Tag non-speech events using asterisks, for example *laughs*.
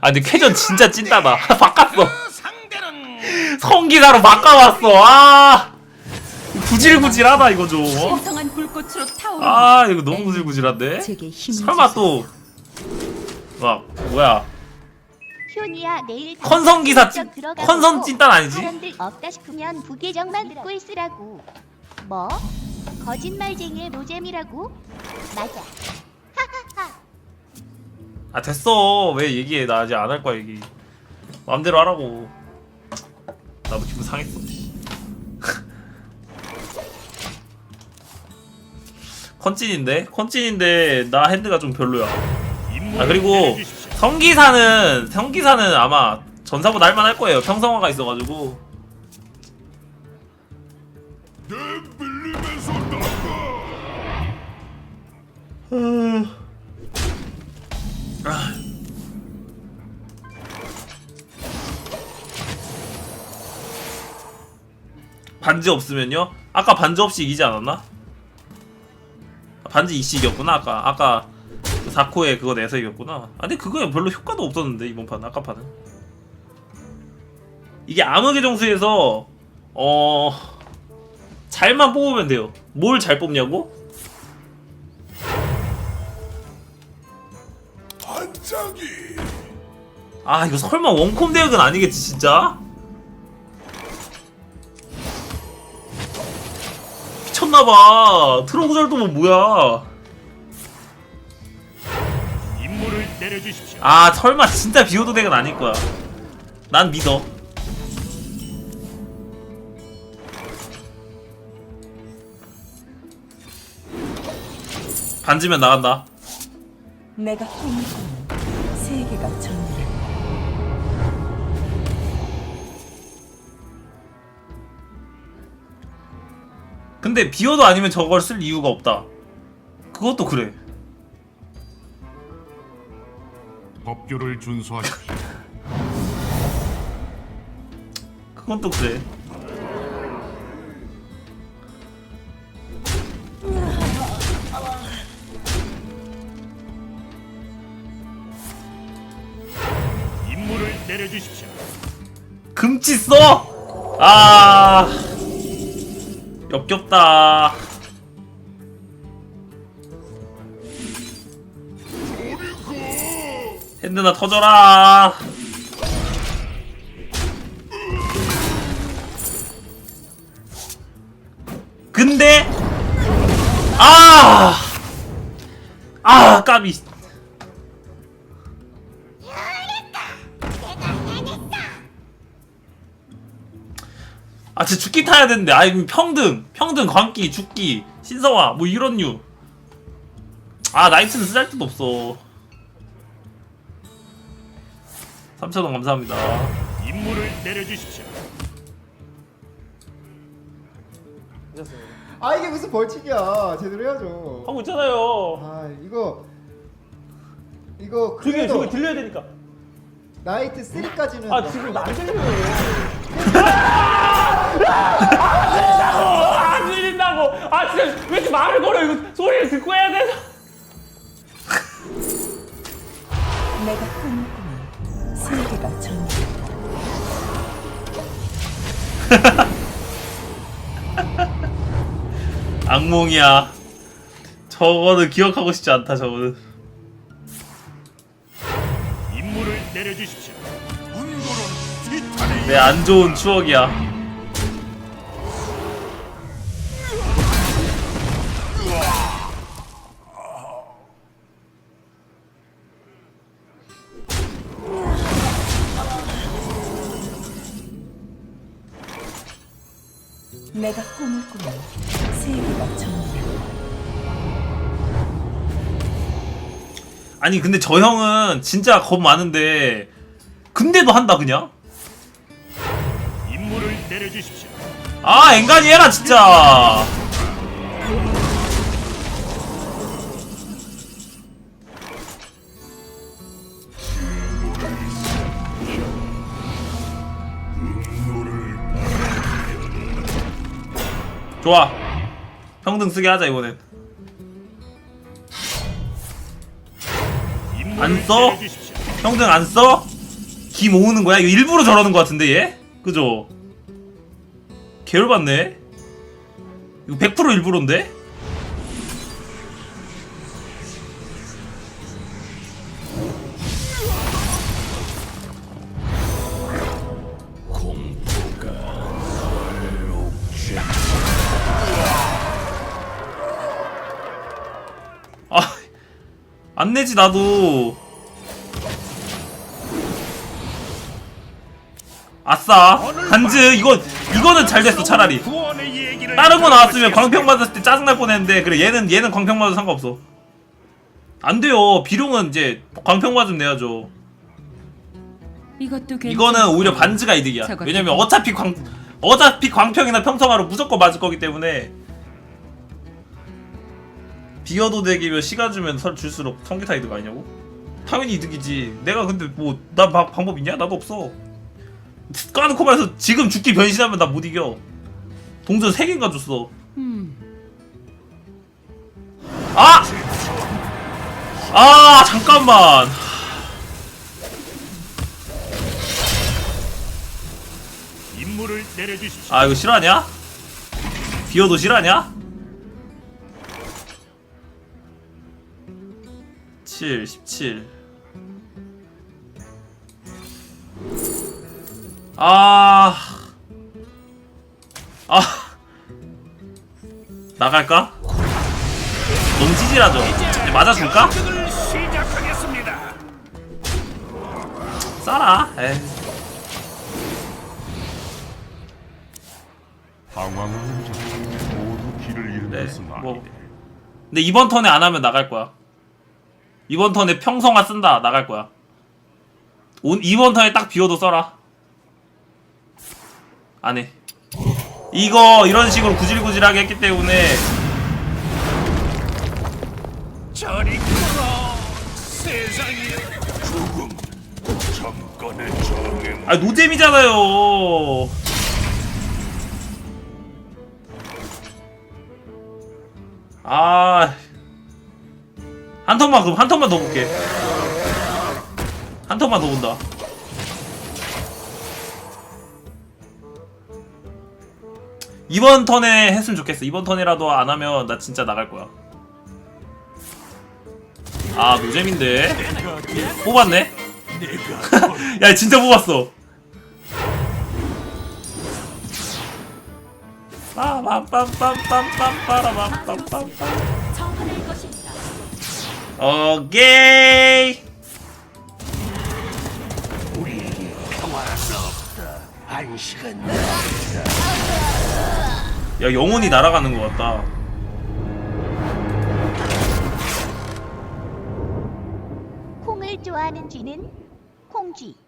아 근데 쾌전 진짜 찐따다 *laughs* 바꿨어 그 상대는 성기사로 바꿔왔어 아 구질구질하다 이거 좀아 신성한 불꽃으로 타오르는 아, 이거 너무 구질구질한데 제게 힘을 설마 주세요. 또막 뭐야 효니야 내일 컨선 기사 찐 들어가고 컨선 찐따는 아니지 사람들 없다 싶으면 부계정만 듣고 있으라고. 뭐? 거짓말쟁이의 노잼이라고? 맞아. 아 됐어. 왜 얘기해? 나 아직 안할 거야 얘기. 마음대로 하라고. 나도 기분 상했어. *laughs* 컨찐인데? 컨찐인데 나 핸드가 좀 별로야. 아 그리고 성기사는 성기사는 아마 전사보다 할만 할 거예요. 평성화가 있어가지고. 밀 반지 없으면요? 아까 반지 없이 이기지 않았나? 반지 이씨 이겼구나 아까 아까 그 사코에 그거 내서 이겼구나 아 근데 그거에 별로 효과도 없었는데 이번 판 아까 판은 이게 암흑의 정수에서 어 잘만 뽑으면 돼요 뭘 잘 뽑냐고? 아 이거 설마 원콤 대역은 아니겠지 진짜? 미쳤나봐. 트로그절도면 뭐야? 임무를 내려주십시오. 아 설마 진짜 비오도 덱은 아닐 거야. 난 믿어. 반지면 나간다. 내가 꿈을 꾸는 세계가 전이 근데 비오도 아니면 저걸 쓸 이유가 없다 그것도 그래 법규를 준수하십시오. *laughs* 그건 또 그래 임무를 내려주십시오. 금치 써? 아 역겹다. 핸드나 터져라. 근데 아! 아 까비 아 진짜 죽기 타야 되는데. 아니 평등. 평등 광기 죽기 신성화 뭐 이런 류. 아 나이트는 쓰잘데도 없어. 3천원 감사합니다. 임무를 내려주십시오. 아 이게 무슨 벌칙이야. 제대로 해야죠. 하고 있잖아요. 아 이거 이거 저기 그래도 저기 들려야 되니까. 나이트 3까지는 아 지금 안 들려요 말을 걸어. 이거 소리를 듣고 해야 돼 내가 꾸는 세계가 전이라 악몽이야. 저거는 기억하고 싶지 않다 저거는 임무를 내려주십시오. 내 안 좋은 추억이야 내가 꿈을 꾸는 세계가 전이라 아니 근데 저 형은 진짜 겁 많은데 근데도 한다 그냥? 임무를 내려주십시오. 아 앵간히 해라 진짜 좋아 평등 쓰게 하자 이번엔 안 써? 평등 안 써? 기 모으는 거야? 이거 일부러 저러는 거 같은데 얘? 그죠? 개열받네 이거 100% 일부러인데? 안 내지 나도. 아싸, 한즈 이거 이거는 잘 됐어 차라리. 다른 거 나왔으면? 광평 맞았을 때 짜증 날 뻔했는데 그래 얘는 얘는 광평 맞아도 상관없어. 안 돼요. 비룡은 이제 광평 맞으면 내야죠. 이것도 이거는 오히려 반즈가 이득이야. 왜냐면 어차피 광 어차피 광평이나 평성화로 무조건 맞을 거기 때문에 비어도 되기면 시간 주면 설 줄수록 성기타 이득 아니냐고? 당연히 이득이지. 내가 근데 뭐나 방법 있냐? 나도 없어. 까놓고 말해서 지금 죽기 변신하면 나 못 이겨. 동전 3 개인가 줬어. 음, 아! 아 잠깐만. 임무를 내려주십시오. 아 이거 실화냐? 비어도 실화냐? 7, 17 아... 아... 나갈까? 너무 찌질하죠? 맞아줄까? 싸라 에이. 방황하는 자 모두 길을 잃는 네, 것은 뭐. 아니네. 근데 이번 턴에 안 하면 나갈 거야. 이번 턴에 평성화 쓴다 나갈 거야. 온 이번 턴에 딱 비워도 써라. 안 해. 이거 이런 식으로 구질구질하게 했기 때문에 저리 끌어 세상이 죽음 정권의 정행 아 노잼이잖아요. 아. 한 턴만 그럼 한 턴만 더 볼게. 한 턴만 더 본다. 이번 턴에 했으면 좋겠어. 이번 턴이라도 안 하면 나 진짜 나갈 거야. 아 노잼인데 뽑았네. *laughs* 야 진짜 뽑았어. 빰빰빰빰빰빰빰빰빰빰빰 오케이 야 영혼이 날아가는 것 같다 콩을 좋아하는 쥐는 콩쥐.